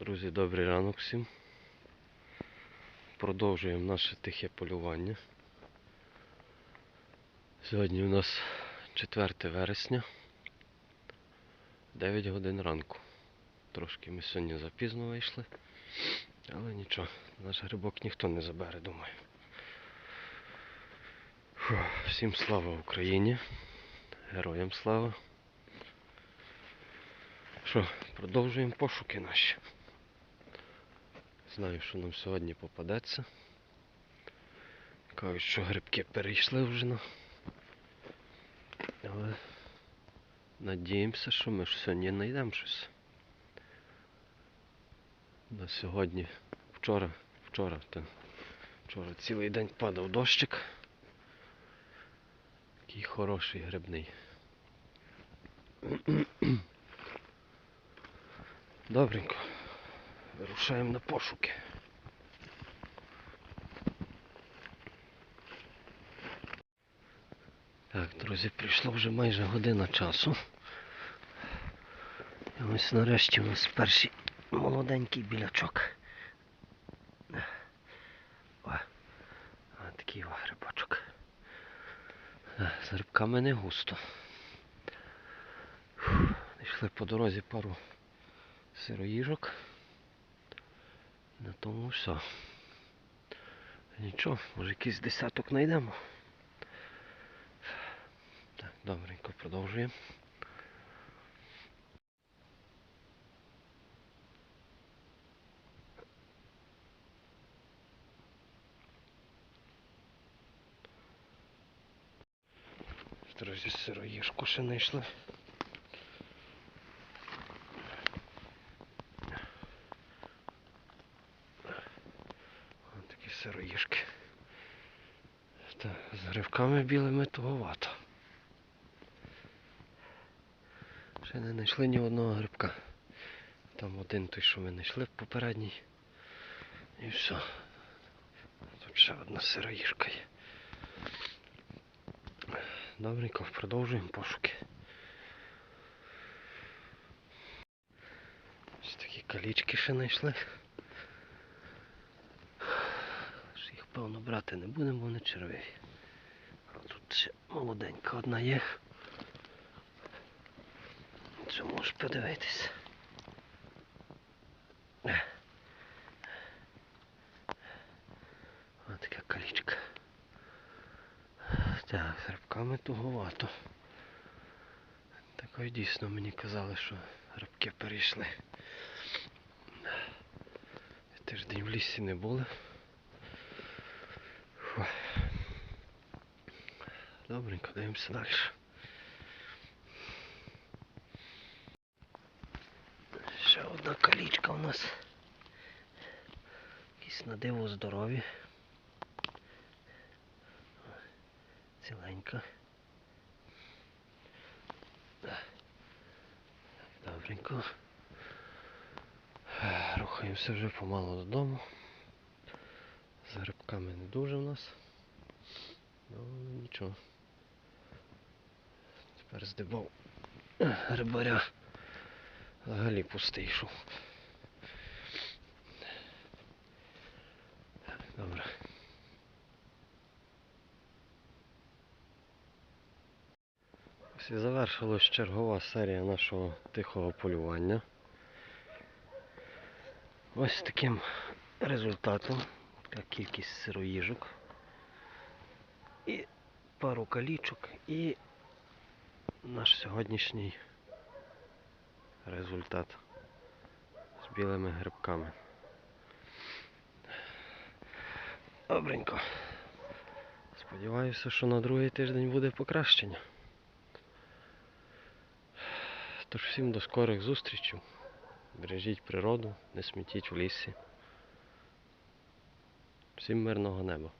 Друзі, добрий ранок всім. Продовжуємо наше тихе полювання. Сьогодні у нас 4 вересня, 9 годин ранку. Трошки ми сьогодні запізно вийшли, але нічого, наш грибок ніхто не забере, думаю. Фу, всім слава Україні, героям слава. Що, продовжуємо пошуки наші. Знаю, що нам сьогодні попадеться. Кажуть, що грибки перейшли вже на. Але надіємося, що ми сьогодні знайдемо щось. На сьогодні, вчора, вчора, та, вчора цілий день падав дощик. Такий хороший грибний. Добренько. Вирушаємо на пошуки. Так, друзі, прийшло вже майже година часу. І ось нарешті у нас перший молоденький білячок. О, такий о грибочок. З грибками не густо. Знайшли по дорозі пару сироїжок. Тому все. Нічого, може якийсь десяток знайдемо. Так, добренько продовжуємо. Друзі, сироїжку ще знайшли. Сироїжки. Та, з гривками білими туговато. Ще не знайшли ні одного грибка. Там один той, що ми знайшли попередній. І все. Тут ще одна сироїжка є. Добренько, продовжуємо пошуки. Ось такі калічки ще знайшли. Ж Їх певно брати не будемо, вони червиві. Тут ще молоденька одна є. Це можеш подивитися. Е. Ось така калічка. Так, з грибками туговато. Так ось дійсно мені казали, що грибки перейшли. Тиждень в лісі не були. Добренько, дивимося далі. Ще одна калічка у нас. Якісь на диво здорові. Ціленька. Добренько. Рухаємося вже помалу додому. З грибками не дуже в нас. Ну нічого. Тепер здибав грибаря. Взагалі пустий йшов. Добре. Ось і завершилась чергова серія нашого тихого полювання. Ось таким результатом. Така кількість сироїжок. І пару калічок і наш сьогоднішній результат з білими грибками. Добренько. Сподіваюся, що на другий тиждень буде покращення. Тож всім до скорих зустрічей. Бережіть природу, не смітіть в лісі. Всім мирного неба.